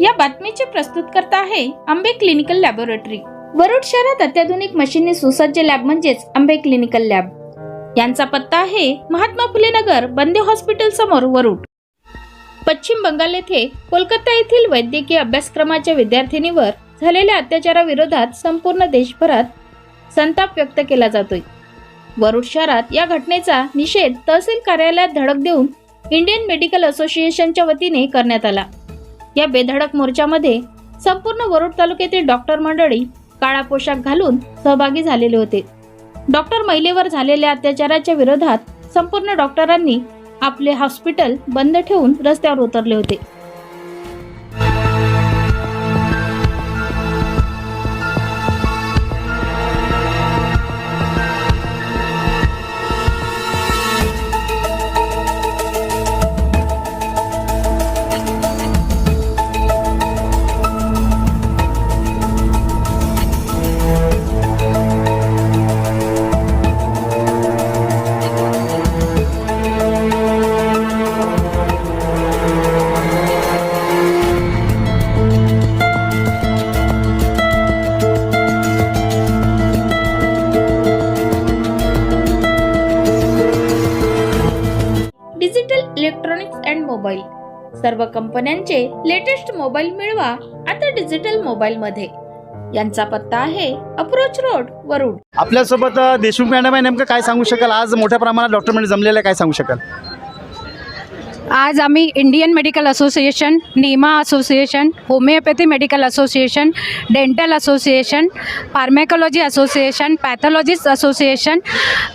या बातमीचे प्रस्तुतकर्ता आहे आंबे क्लिनिकल लॅबोरेटरी. वरुड शहरात अत्याधुनिक मशीनने सुसज्ज लॅब म्हणजेच आंबे क्लिनिकल लॅब. यांचा पत्ता आहे महात्मा फुले नगर बंदे हॉस्पिटल समोर वरुड. पश्चिम बंगाल येथे कोलकाता येथील वैद्यकीय अभ्यासक्रमाच्या विद्यार्थिनीवर झालेल्या अत्याचाराविरोधात संपूर्ण देशभरात संताप व्यक्त केला जातोय. वरुड शहरात या घटनेचा निषेध तहसील कार्यालयात धडक देऊन इंडियन मेडिकल असोसिएशनच्या वतीने करण्यात आला. या बेधडक मोर्चामध्ये संपूर्ण वरुड तालुक्यातील डॉक्टर मंडळी काळा पोशाख घालून सहभागी झालेले होते. डॉक्टर महिलेवर झालेल्या अत्याचाराच्या विरोधात संपूर्ण डॉक्टरांनी आपले हॉस्पिटल बंद ठेवून रस्त्यावर उतरले होते. सर्व कंपन्यांचे लेटेस्ट मोबाईल मिळवा आता डिजिटल मोबाईल मध्ये. यांचा पत्ता आहे अप्रोच रोड वरुड. आपल्यासोबत देशमुख मॅडम आहे. नेमकं काय सांगू शकाल? आज मोठ्या प्रमाणात डॉक्टर मंडळी जमलेलं आहे काय सांगू शकाल? आज आम्ही Indian medical association NIMA association homoeopathy medical association dental association pharmacology association pathologist association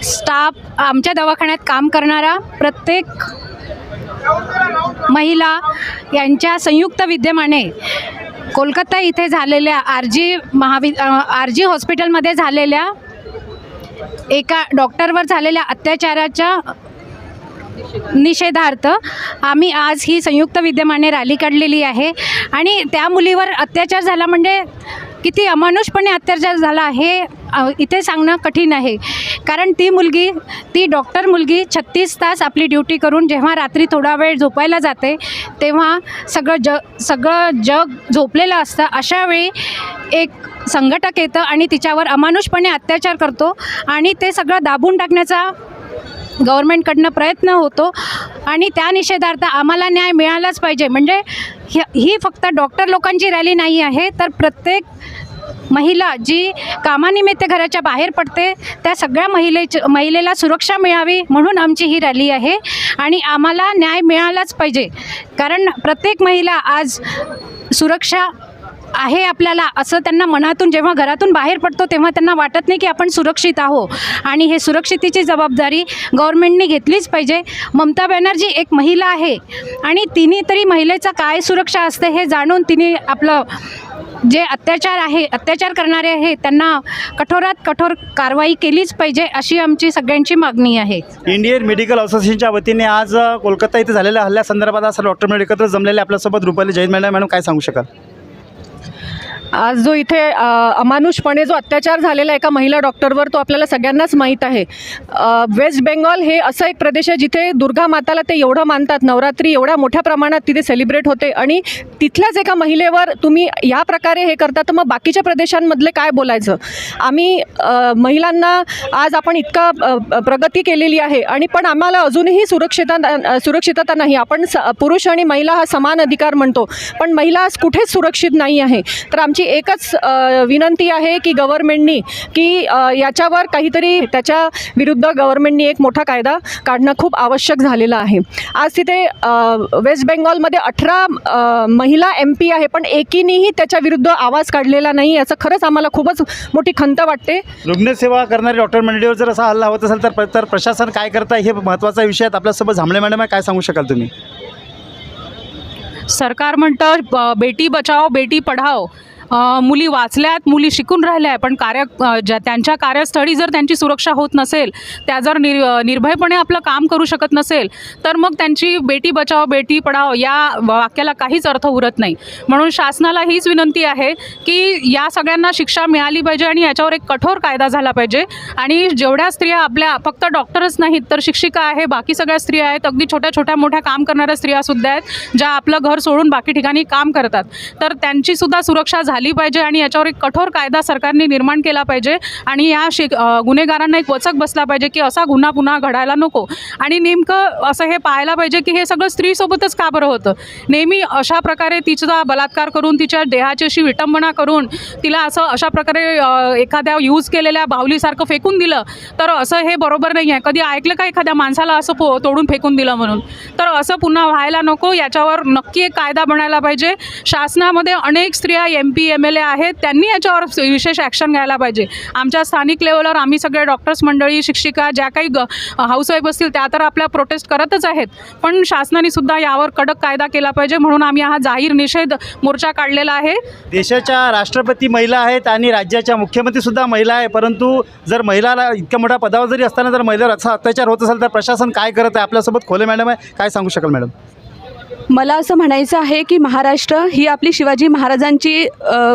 staff आमच्या दवाखान्यात काम करणारा प्रत्येक महिला यांच्या संयुक्त विद्यमाने कोलकाता इथे झालेल्या आर जी महावि आर जी हॉस्पिटलमध्ये झालेल्या एका डॉक्टरवर झालेल्या अत्याचाराच्या निषेधार्थ आम्ही आज ही संयुक्त विद्यमाने रॅली काढलेली आहे. आणि त्या मुलीवर अत्याचार झाला म्हणजे किती अमानुषपणे अत्याचार झाला हे इथे सांगणं कठीण आहे. कारण ती मुलगी ती डॉक्टर मुलगी छत्तीस तास आपली ड्युटी करून जेव्हा रात्री थोडा वेळ झोपायला जाते तेव्हा सगळं जग सगळं जग झोपलेलं असतं. अशा वेळी एक संघटक येतं आणि तिच्यावर अमानुषपणे अत्याचार करतो आणि ते सगळं दाबून टाकण्याचा गव्हर्मेंटकडनं प्रयत्न होतो. आणि त्या निषेधार्थ आम्हाला न्याय मिळालाच पाहिजे. म्हणजे ही फक्त डॉक्टर लोकांची रॅली नाही आहे तर प्रत्येक महिला जी कामानिमित्त घराच्या बाहेर पडते त्या सगळ्या महिलेच महिलेला सुरक्षा मिळावी म्हणून आमची ही रॅली आहे. आणि आम्हाला न्याय मिळालाच पाहिजे. कारण प्रत्येक महिला आज सुरक्षा आहे आपल्याला असं त्यांना मनातून जेव्हा घरातून बाहेर पडतो तेव्हा त्यांना वाटत नाही की आपण सुरक्षित आहो आणि हे सुरक्षितेची जबाबदारी गव्हर्नमेंटने घेतलीच पाहिजे. ममता बॅनर्जी एक महिला आहे आणि तिने तरी महिलेचा काय सुरक्षा असते हे जाणून तिने आपलं जे अत्याचार आहे अत्याचार करणारे आहे त्यांना कठोरात कठोर कारवाई केलीच पाहिजे अशी आमची सगळ्यांची मागणी आहे. इंडियन मेडिकल असोसिएशनच्या वतीने आज कोलकाता इथे झालेल्या हल्ल्यासंदर्भात आज डॉक्टर मेडिकल एकत्र जमलेले आपल्यासोबत रुपाली जैन मॅडम मॅडम काय सांगू शकाल? आज जो इथे अमानुषपणे जो अत्याचार झालेला एका महिला डॉक्टरवर तो आपल्याला सगळ्यांनाच माहीत आहे. वेस्ट बेंगॉल हे असं एक प्रदेश आहे जिथे दुर्गा माताला ते एवढं मानतात. नवरात्री एवढ्या मोठ्या प्रमाणात तिथे सेलिब्रेट होते. आणि तिथल्याच एका महिलेवर तुम्ही या प्रकारे हे करता तर मग बाकीच्या प्रदेशांमधले काय बोलायचं? आम्ही महिलांना आज आपण इतका प्रगती केलेली आहे. आणि पण आम्हाला अजूनही सुरक्षितता सुरक्षितता नाही. आपण स पुरुष आणि महिला हा समान अधिकार म्हणतो. पण महिला आज कुठेच सुरक्षित नाही आहे. तर आमची एकच अ, विनंती आहे की गव्हर्मेंटनी की याच्यावर काहीतरी त्याच्या विरुद्ध गव्हर्मेंटनी एक मोठा कायदा काढणं खूप आवश्यक झालेलं आहे. आज तिथे वेस्ट बेंगॉलमध्ये अठरा महिला एम पी आहे पण एकीनेही त्याच्या विरुद्ध आवाज काढलेला नाही याचं खरंच आम्हाला खूपच मोठी खंत वाटते. रुग्णसेवा करणारी डॉक्टर मंडळीवर जर असा हल्ला होत असेल तर तर प्रशासन काय करत आहे हे महत्त्वाचा विषय आहे. आपल्यासोबत झांबळे मॅडम आहे काय सांगू शकाल तुम्ही? सरकार म्हणतं बेटी बचाओ बेटी पढाओ. मुली वाचल्यात मुली शिकून राहिल्या आहे पण कार्य ज्या त्यांच्या कार्यस्थळी जर त्यांची सुरक्षा होत नसेल त्या जर निर निर्भयपणे आपलं काम करू शकत नसेल तर मग त्यांची बेटी बचाव बेटी पढाव या वाक्याला काहीच अर्थ उरत नाही. म्हणून शासनाला हीच विनंती आहे की या सगळ्यांना शिक्षा मिळाली पाहिजे आणि याच्यावर एक कठोर कायदा झाला पाहिजे. आणि जेवढ्या स्त्रिया आपल्या फक्त डॉक्टरच नाहीत तर शिक्षिका आहे बाकी सगळ्या स्त्रिया आहेत अगदी छोट्या छोट्या मोठ्या काम करणाऱ्या स्त्रियासुद्धा आहेत ज्या आपलं घर सोडून बाकी ठिकाणी काम करतात. तर त्यांची सुद्धा सुरक्षा झाली पाहिजे आणि याच्यावर एक कठोर कायदा सरकारने निर्माण केला पाहिजे आणि या शिक गुन्हेगारांना एक वचक बसला पाहिजे की असा गुन्हा पुन्हा घडायला नको. आणि नेमकं असं हे पाहायला पाहिजे की हे सगळं स्त्रीसोबतच का बरं होतं? नेहमी अशा प्रकारे तिचा बलात्कार करून तिच्या देहाची अशी विटंबना करून तिला असं अशा प्रकारे एखाद्या यूज केलेल्या बाहुलीसारखं फेकून दिलं तर असं हे बरोबर नाही आहे कधी ऐकलं का एखाद्या माणसाला असं पो तोडून फेकून दिलं म्हणून? तर असं पुन्हा व्हायला नको. याच्यावर नक्की एक कायदा बनायला पाहिजे. शासनामध्ये अनेक स्त्रिया M P M L A आहेत त्यांनी याच्यावर विशेष ॲक्शन घ्यायला पाहिजे. आमच्या स्थानिक लेवलवर आम्ही सगळे डॉक्टर्स मंडळी शिक्षिका ज्या काही ग हाऊसवाईफ असतील त्या तर आपल्या प्रोटेस्ट करतच आहेत. पण शासनाने सुद्धा यावर कडक कायदा केला पाहिजे म्हणून आम्ही हा जाहीर निषेध मोर्चा काढलेला आहे. देशाच्या राष्ट्रपती महिला आहेत आणि राज्याच्या मुख्यमंत्रीसुद्धा महिला आहे. परंतु जर महिलाला इतक्या मोठ्या पदावर जरी असताना जर महिलावर असा अत्याचार होत असेल तर प्रशासन काय करत आहे? आपल्यासोबत खोले मॅडम आहे. काय सांगू शकाल मॅडम? मला असं म्हणायचं आहे की महाराष्ट्र ही आपली शिवाजी महाराजांची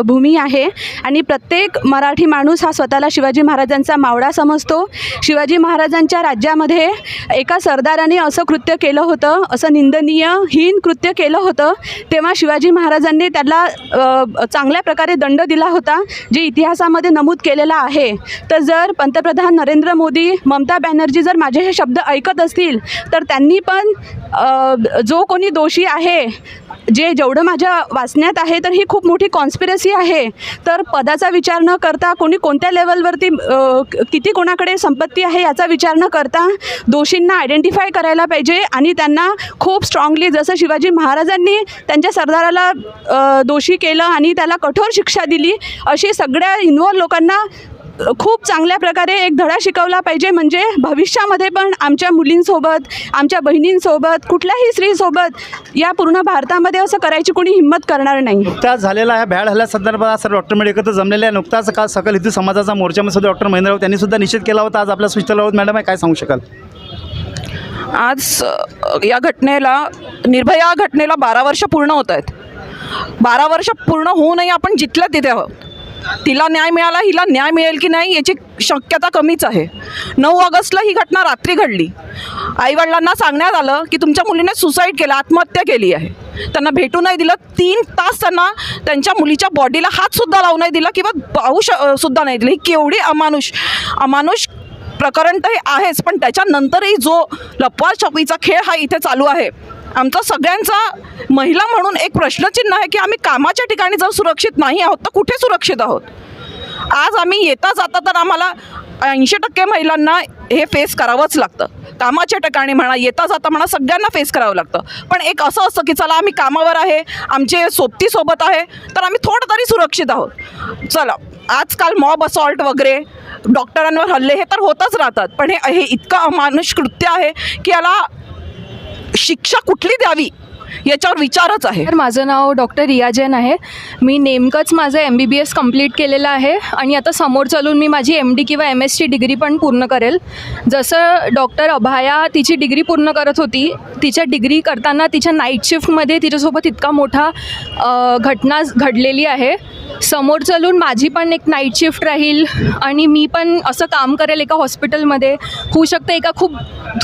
भूमी आहे आणि प्रत्येक मराठी माणूस हा स्वतःला शिवाजी महाराजांचा मावळा समजतो. शिवाजी महाराजांच्या राज्यामध्ये एका सरदाराने असं कृत्य केलं होतं असं निंदनीय हीन कृत्य केलं होतं तेव्हा शिवाजी महाराजांनी त्याला चांगल्या प्रकारे दंड दिला होता जे इतिहासामध्ये नमूद केलेला आहे. तर जर पंतप्रधान नरेंद्र मोदी ममता बॅनर्जी जर माझे हे शब्द ऐकत असतील तर त्यांनी पण जो कोणी दोषी आहे. जे जेवढं माझ्या वाचण्यात आहे तर ही खूप मोठी कॉन्स्पिरसी आहे. तर पदाचा विचार न करता कोणी कोणत्या लेवलवरती किती कोणाकडे संपत्ती आहे याचा विचार न करता दोषींना आयडेंटिफाय करायला पाहिजे आणि त्यांना खूप स्ट्रॉंगली जसं शिवाजी महाराजांनी त्यांच्या सरदाराला दोषी केलं आणि त्याला कठोर शिक्षा दिली अशी सगळ्या इन्व्हॉल्व लोकांना खूप चांगल्या प्रकारे एक धडा शिकवला पाहिजे. म्हणजे भविष्यामध्ये पण आमच्या मुलींसोबत आमच्या बहिणींसोबत कुठल्याही स्त्रीसोबत या पूर्ण भारतामध्ये असं करायची कोणी हिंमत करणार नाही. नुकताच झालेला ह्या भ्याड हल्ल्या संदर्भात सर्व डॉक्टर मेड एकत्र जमलेले आहे नुकताच काल सकल हिंदू समाजाचा मोर्चामध्ये सुद्धा डॉक्टर महेंद्र राऊत त्यांनी सुद्धा निषेध केला होता. आज आपल्या सुचिता राऊत मॅडम आहे काय सांगू शकाल? आज या घटनेला निर्भया घटनेला बारा वर्ष पूर्ण होत आहेत. बारा वर्ष पूर्ण होऊनही आपण जिथल्या तिथे आहोत. तिला न्याय मिळाला हिला न्याय मिळेल की नाही याची शक्यता कमीच आहे. नऊ ऑगस्टला ही घटना रात्री घडली. आईवडिलांना सांगण्यात आलं की तुमच्या मुलीने सुसाईड केलं आत्महत्या केली आहे. त्यांना भेटू नाही दिलं तीन तास त्यांना त्यांच्या मुलीच्या बॉडीला हातसुद्धा लावू नाही दिला किंवा पाहू श सुद्धा नाही दिलं. ही केवढी अमानुष अमानुष प्रकरण तर हे आहेच पण त्याच्यानंतरही जो लपवाछपीचा खेळ हा इथे चालू आहे. आमचा सगळ्यांचा महिला म्हणून एक प्रश्नचिन्ह आहे की आम्ही कामाच्या ठिकाणी जर सुरक्षित नाही आहोत तर कुठे सुरक्षित आहोत? आज आम्ही येता जाता तर आम्हाला ऐंशी टक्के महिलांना हे फेस करावंच लागतं. कामाच्या ठिकाणी म्हणा येता जाता म्हणा सगळ्यांना फेस करावं लागतं. पण एक असं असतं की चला आम्ही कामावर आहे आमचे सोबतीसोबत आहे तर आम्ही थोडं तरी सुरक्षित आहोत. चला आजकाल मॉब असॉल्ट वगैरे डॉक्टरांवर हल्ले हे तर होतच राहतात. पण हे हे इतकं अमानुष कृत्य आहे की याला शिक्षा कुठली द्यावी? याच्यावर विचारच आहे. तर माझं नाव डॉक्टर रिया जैन आहे. मी नेमकंच माझं M B B S complete केलेलं आहे आणि आता समोर चालून मी माझी एम डी किंवा एम एस ची डिग्री पण पूर्ण करेल. जसं डॉक्टर अभाया तिची डिग्री पूर्ण करत होती तिच्या डिग्री करताना तिच्या नाईट शिफ्टमध्ये तिच्यासोबत इतका मोठा घटना घडलेली आहे. समोर चालून माझी पण एक नाईट शिफ्ट राहील आणि मी पण असं काम करेल एका हॉस्पिटलमध्ये होऊ शकते एका खूप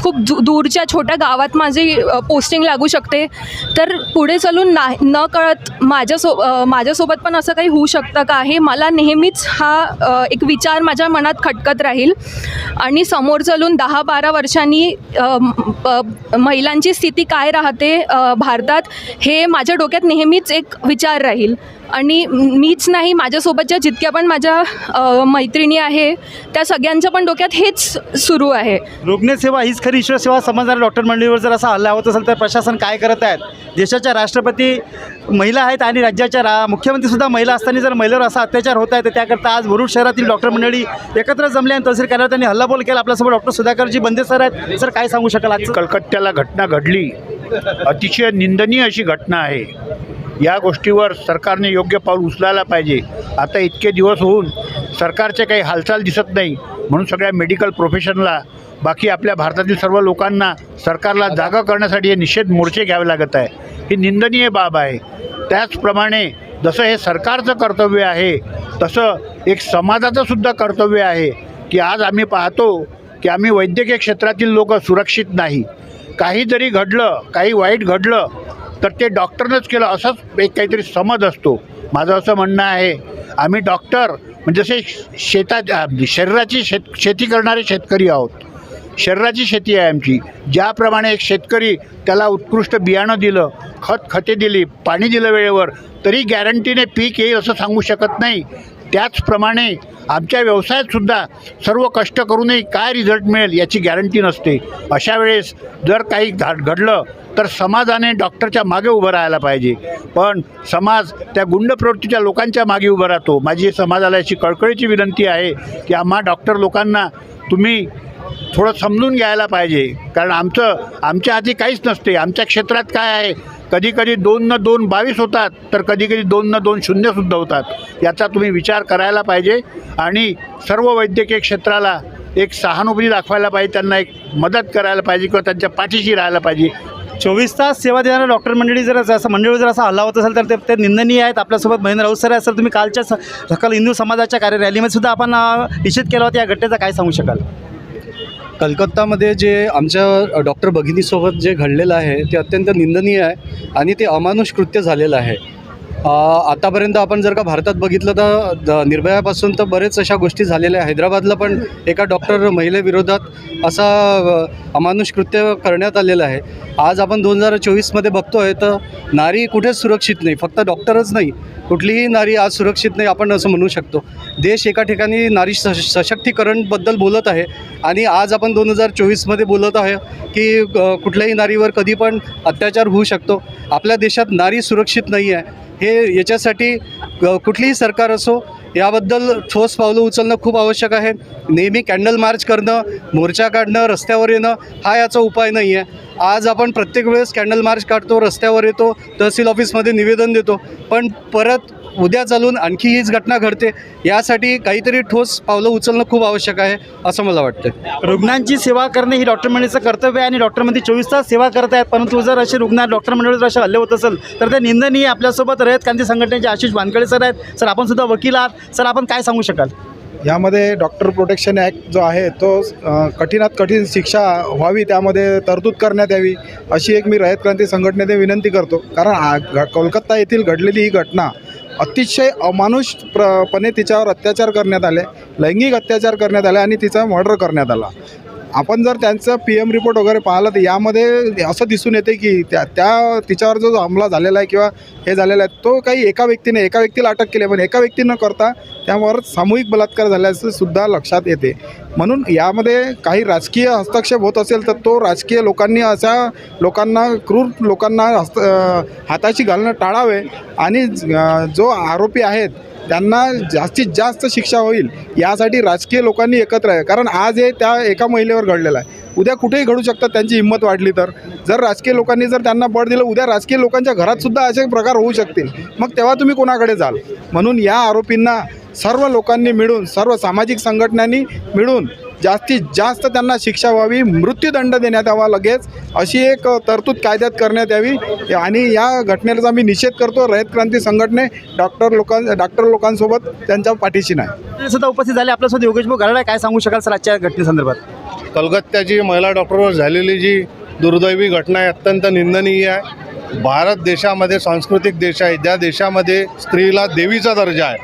खूप दू दूरच्या छोट्या गावात माझी पोस्टिंग लागू शकते. तर पुढे चालून ना न कळत माझ्यासो माझ्यासोबत पण असं काही होऊ शकतं का हे मला नेहमीच हा एक विचार माझ्या मनात खटकत राहील. आणि समोर चालून दहा बारा वर्षांनी महिलांची स्थिती काय राहते भारतात हे माझ्या डोक्यात नेहमीच एक विचार राहील. आणि मीच नाही माझ्यासोबतच्या जितक्या पण माझ्या मैत्रिणी आहे त्या सगळ्यांच्या पण डोक्यात हेच सुरू आहे. रुग्णसेवा हीच खरी ईश्वरसेवा समजणाऱ्या डॉक्टर मंडळीवर जर असा हल्ला होत असेल तर प्रशासन काय करत आहेत? देशाच्या राष्ट्रपती महिला आहेत आणि राज्याच्या रा मुख्यमंत्रीसुद्धा महिला असताना जर महिलेवर असा अत्याचार होत आहे तर त्याकरता आज भरूड शहरातील डॉक्टर मंडळी एकत्र जमले आणि तहसील कार्यालयात त्यांनी हल्लाबोल केला. आपल्यासोबत डॉक्टर सुधाकरजी बंदे सर आहेत. सर काय सांगू शकाल आज? कलकत्त्याला घटना घडली. अतिशय निंदनीय अशी घटना आहे. या गोष्टीवर सरकारने योग्य पाऊल उचलायला पाहिजे. आता इतके दिवस होऊन सरकारचे काही हालचाल दिसत नाही. म्हणून सगळ्या मेडिकल प्रोफेशनला बाकी आपल्या भारतातील सर्व लोकांना सरकारला जागा करण्यासाठी हे निषेध मोर्चे घ्यावे लागत आहे. ही निंदनीय बाब आहे. त्याचप्रमाणे जसं हे सरकारचं कर्तव्य आहे तसं एक समाजाचं सुद्धा कर्तव्य आहे की आज आम्ही पाहतो की आम्ही वैद्यकीय क्षेत्रातील लोक सुरक्षित नाही. काही जरी घडलं काही वाईट घडलं तर ते डॉक्टरनंच केलं असंच एक काहीतरी समज असतो. माझं असं म्हणणं आहे आम्ही डॉक्टर म्हणजे जसे शेता शरीराची शेत शेती करणारे शेतकरी आहोत. शरीराची शेती आहे आमची. ज्याप्रमाणे एक शेतकरी त्याला उत्कृष्ट बियाणं दिलं खत खते दिली पाणी दिलं वेळेवर तरी गॅरंटीने पीक येईल असं सांगू शकत नाही. त्याचप्रमाणे आमच्या व्यवसायातसुद्धा सर्व कष्ट करूनही काय रिझल्ट मिळेल याची गॅरंटी नसते. अशा वेळेस जर काही घा घडलं तर समाजाने डॉक्टरच्या मागे उभं राहायला पाहिजे. पण समाज त्या गुंड प्रवृत्तीच्या लोकांच्या मागे उभं राहतो. माझी समाजाला अशी कळकळीची विनंती आहे की आम्हा डॉक्टर लोकांना तुम्ही थोडं समजून घ्यायला पाहिजे. कारण आमचं आमच्या हाती काहीच नसते. आमच्या क्षेत्रात काय आहे? कधी कधी दोन न दोन बावीस होतात तर कधी कधी दोन न दोन शून्यसुद्धा होतात. याचा तुम्ही विचार करायला पाहिजे. आणि सर्व वैद्यकीय क्षेत्राला एक सहानुभूती दाखवायला पाहिजे. त्यांना एक मदत करायला पाहिजे किंवा त्यांच्या पाठीशी राहायला पाहिजे. चोवीस तास सेवा देणाऱ्या डॉक्टर मंडळी जर असं मंडळी जर असा हल्ला होत असेल तर ते ते निंदनीय आहेत. आपल्यासोबत महेंद्र राऊत सर असेल तुम्ही कालच्या स- सकाळ हिंदू समाजाच्या कार्य रॅलीमध्ये सुद्धा आपण निषेध केला होता. या घटनेचा काय सांगू शकाल? कलकत्तामध्ये जे आमच्या डॉक्टर भगिनीसोबत जे घडलेलं आहे ते अत्यंत निंदनीय आहे आणि ते अमानुष कृत्य झालेलं आहे. आतापर्यंत आपण जर का भारतात बघितलं तर द- निर्भयापासून तर बरेच अशा गोष्टी झालेल्या आहेत. हैदराबादला पण एका डॉक्टर महिलेविरोधात असा अमानुषकृत्य अमानुष कृत्य करण्यात आलेलं आहे. आज आपण दोन हजार चोवीसमध्ये बघतो आहे तर नारी कुठेच सुरक्षित नाही फक्त डॉक्टरच नाही. कुठलीही नारी आज सुरक्षित नाही आपण असं म्हणू शकतो. देश एका ठिकाणी नारी सश सशक्तीकरणबद्दल बोलत आहे आणि आज आपण दोन हजार चोवीसमध्ये बोलत आहे की कुठल्याही नारीवर कधी पण अत्याचार होऊ शकतो. आपल्या देशात नारी सुरक्षित नाही आहे. हे याच्यासाठी कुठलीही सरकार असो याबद्दल ठोस पावलं उचलणं खूप आवश्यक आहे. नेहमी कॅन्डल मार्च करणं मोर्चा काढणं रस्त्यावर येणं हा याचा उपाय नाही आहे आज आपण प्रत्येक वेळेस कॅन्डल मार्च काढतो रस्त्यावर येतो तहसील ऑफिसमध्ये निवेदन देतो. पण परत उद्या चालून आणखी हीच घटना घडते यासाठी काहीतरी ठोस पावलं उचलणं खूप आवश्यक आहे असं मला वाटतं रुग्णांची सेवा करणे ही डॉक्टर मंडळीचं कर्तव्य आहे आणि डॉक्टर मंडळी चोवीस तास सेवा करत आहेत परंतु जर असे रुग्ण डॉक्टर मंडळी जर असे हल्ले होत असेल तर ते निंदनीय आपल्यासोबत रयत क्रांती संघटनेचे आशिष वानकडे सर आहेत. सर आपण सुद्धा वकील आहात. सर आपण काय सांगू शकाल? यामध्ये डॉक्टर प्रोटेक्शन ॲक्ट जो आहे तो कठीणात कठीण शिक्षा व्हावी त्यामध्ये तरतूद करण्यात यावी अशी एक मी रयत क्रांती संघटनेने विनंती करतो. कारण कोलकाता येथील घडलेली ही घटना अतिशय अमानुष प्र पणे तिच्यावर अत्याचार करण्यात आले लैंगिक अत्याचार करण्यात आले आणि तिचा मर्डर करण्यात आला. आपण जर त्यांचं पी एम रिपोर्ट वगैरे पाहिलं तर यामध्ये असं दिसून येते की त्या त्या तिच्यावर जो हमला झालेला आहे किंवा हे झालेला आहे तो काही एका व्यक्तीने एका व्यक्तीला अटक केली पण एका व्यक्ती न करता त्यावर सामूहिक बलात्कार झाल्याचं सुद्धा लक्षात येते. म्हणून यामध्ये काही राजकीय हस्तक्षेप होत असेल तर तो राजकीय लोकांनी अशा लोकांना क्रूर लोकांना हस्त हाताशी घालणं टाळावे. आणि जो आरोपी आहेत त्यांना जास्तीत जास्त शिक्षा होईल यासाठी राजकीय लोकांनी एकत्र आहे. कारण आज हे त्या एका महिलेवर घडलेलं आहे. उद्या कुठेही घडू शकतात त्यांची हिंमत वाढली तर. जर राजकीय लोकांनी जर त्यांना बळ दिलं उद्या राजकीय लोकांच्या घरातसुद्धा असे प्रकार होऊ शकतील. मग तेव्हा तुम्ही कोणाकडे जाल? म्हणून या आरोपींना सर्व लोकांनी मिळून सर्व सामाजिक संघटनांनी मिळून जास्तीत जास्त त्यांना शिक्षा व्हावी मृत्यूदंड देण्यात यावा लगेच अशी एक तरतूद कायद्यात करण्यात यावी. आणि या घटनेचा मी निषेध करतो रयत क्रांती संघटने डॉक्टर लोकां डॉक्टर लोकांसोबत त्यांच्या पाठीशी नाही. सुद्धा उपस्थित झाले. आपल्यासोबत योगेश भाऊ गरड आहे. काय सांगू शकाल सर आजच्या घटनेसंदर्भात? कलकत्त्याची महिला डॉक्टरवर झालेली जी दुर्दैवी घटना आहे अत्यंत निंदनीय आहे. भारत देशामध्ये सांस्कृतिक देश आहे. ज्या देशामध्ये स्त्रीला देवीचा दर्जा आहे.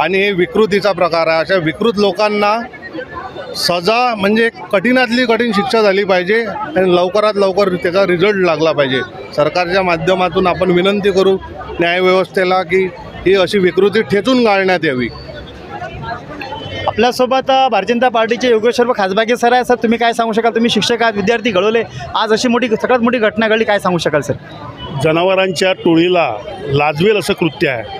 आणि हे विकृतीचा प्रकार आहे. अशा विकृत लोकांना सजा म्हणजे कठीणातली कठीण शिक्षा झाली पाहिजे आणि लवकरात लवकर त्याचा रिझल्ट लागला पाहिजे. सरकारच्या माध्यमातून आपण विनंती करू न्यायव्यवस्थेला की ही अशी विकृती ठेचून गाळण्यात यावी. आपल्यासोबत भारतीय जनता पार्टीचे योगेश्वर खासबागे सर आहे सर तुम्ही काय सांगू शकाल? तुम्ही शिक्षक आहात विद्यार्थी घडवले. आज अशी मोठी सगळ्यात मोठी घटना घडली काय सांगू शकाल सर? जनावरांच्या टोळीला लाजवेल असं कृत्य आहे.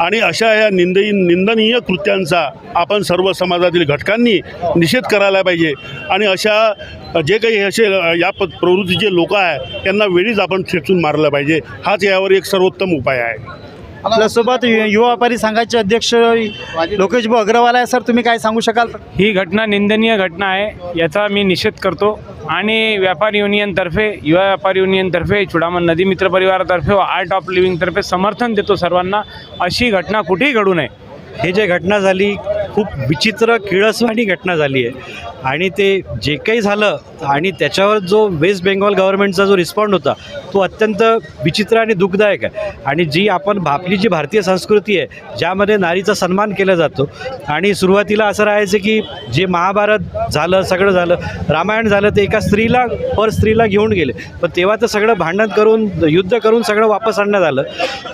आणि अशा या निंदई निंदनीय कृत्यांचा आपण सर्व समाजातील घटकांनी निषेध करायला पाहिजे. आणि अशा जे काही असे या प प्रवृत्तीचे लोक आहे त्यांना वेळीच आपण खेचून मारलं पाहिजे. हाच यावर एक सर्वोत्तम उपाय आहे. आपल्यासोबत युवा व्यापारी संघाचे अध्यक्ष लोकेश भाऊ अग्रवाल आहे. सर तुम्ही काय सांगू शकाल? ही घटना निंदनीय घटना आहे याचा मी निषेध करतो. आणि व्यापार युनियनतर्फे युवा व्यापार युनियनतर्फे चुडामण नदी मित्र परिवारातर्फे व आर्ट ऑफ लिव्हिंगतर्फे समर्थन देतो सर्वांना. अशी घटना कुठेही घडू नये. हे जे घटना झाली खूप विचित्र किळसवाणी घटना झाली आहे. आणि ते जे काही झालं आणि त्याच्यावर जो वेस्ट बेंगॉल गव्हर्नमेंटचा जो रिस्पॉन्ड होता तो अत्यंत विचित्र आणि दुःखदायक आहे. आणि जी आपण आपली जी भारतीय संस्कृती आहे ज्यामध्ये नारीचा सन्मान केला जातो आणि सुरुवातीला असं राहायचं की जे महाभारत झालं सगळं झालं रामायण झालं ते एका स्त्रीला पर स्त्रीला घेऊन गेले. पण तेव्हा तर सगळं भांडण करून युद्ध करून सगळं वापस आणण्यात आलं.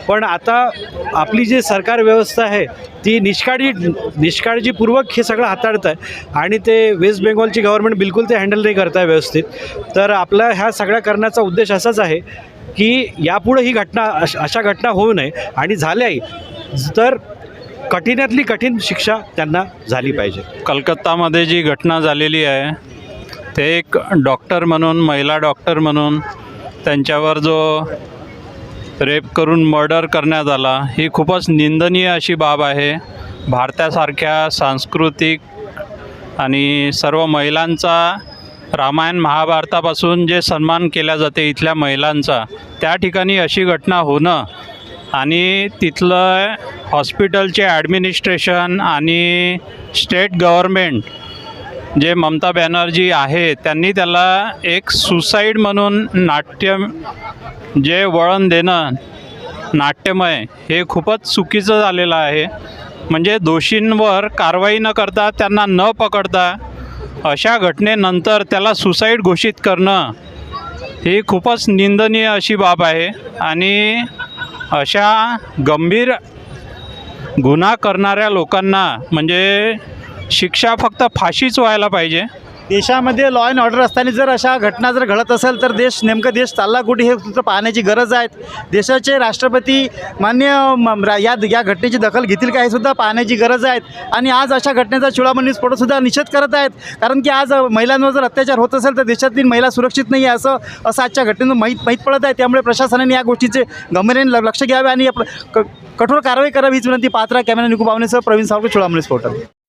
पण आता आपली जी सरकार व्यवस्था आहे ती निष्काळी निष्काळ काळजीपूर्वक हे सगळं हाताळत आहे आणि ते वेस्ट बेंगॉलची गव्हर्नमेंट बिलकुल ते हँडल नाही करत आहे व्यवस्थित. तर आपला ह्या सगळ्या करण्याचा उद्देश असाच आहे की यापुढे ही घटना अश अशा घटना होऊ नये आणि झाल्याही तर कठीणातली कठीण शिक्षा त्यांना झाली पाहिजे. कलकत्तामध्ये जी घटना झालेली आहे ते एक डॉक्टर म्हणून महिला डॉक्टर म्हणून त्यांच्यावर जो रेप करून मर्डर करण्यात आला ही खूपच निंदनीय अशी बाब आहे. भारतासारख्या सांस्कृतिक आणि सर्व महिलांचा रामायण महाभारतापासून जे सन्मान केला जाते इथल्या महिलांचा त्या ठिकाणी अशी घटना होणं आणि तिथलं हॉस्पिटलचे ॲडमिनिस्ट्रेशन आणि स्टेट गव्हर्मेंट जे ममता बॅनर्जी आहे त्यांनी त्याला एक सुसाईड म्हणून नाट्य जे वळण देणं नाट्यमय हे खूपच चुकीचं झालेलं आहे. म्हणजे दोषींवर कारवाई न करता त्यांना न पकडता अशा घटनेनंतर त्याला सुसाईड घोषित करणं ही खूपच निंदनीय अशी बाब आहे. आणि अशा गंभीर गुन्हा करणाऱ्या लोकांना म्हणजे शिक्षा फक्त फाशीच व्हायला पाहिजे. देशामध्ये लॉ अँड ऑर्डर असताना जर अशा घटना जर घडत असेल तर देश नेमकं देश चालला कुठे हे सुद्धा पाहण्याची गरज आहे. देशाचे राष्ट्रपती मान्य म- रा- या या घटनेची दखल घेतील का हे सुद्धा पाहण्याची गरज आहे. आणि आज अशा घटनेचा चुडामणी स्फोटसुद्धा निषेध करत आहेत. कारण की आज महिलांवर जर अत्याचार होत असेल तर देशातील महिला सुरक्षित नाही आहे असं असं आजच्या घटनेनं माहीत माहीत पडत आहे. त्यामुळे प्रशासनाने या गोष्टीचे गंभीर्याने ल- लक्ष घ्यावे आणि क- कठोर कारवाई करावी हीच विनंती पात्रा कॅमेरा निकू पावणेसह प्रवीण सावकर चुडामणी स्फोटक